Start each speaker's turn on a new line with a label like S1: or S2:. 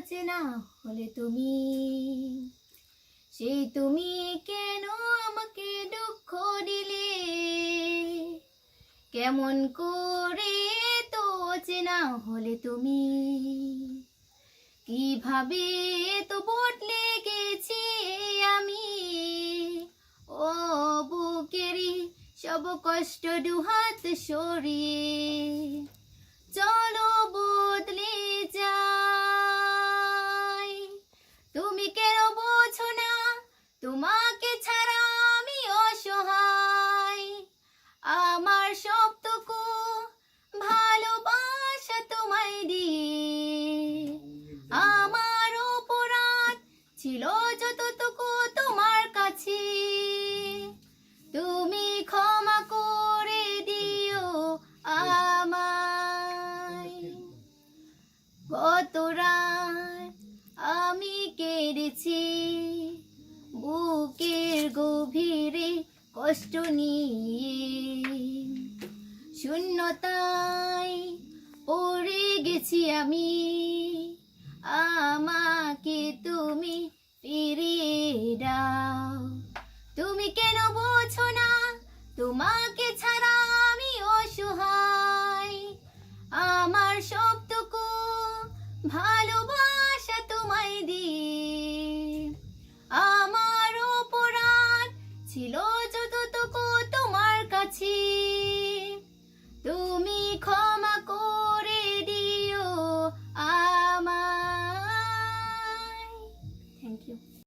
S1: চেনা হলে তুমি? সেই তুমি কেন আমাকে দুঃখ দিলে? কেমন করে তো চেনা হলে তুমি? কীভাবে তো বদলে গেছি আমি? ও বুকেরই সব কষ্ট দুহাত সরিয়ে ছিল যতটুকু তোমার কাছে। তুমি ক্ষমা করে দিও আমায়। আমি কেঁদেছি বুকের গভীরে কষ্ট নিয়ে। শূন্যতায় পড়ে গেছি আমি। Si lo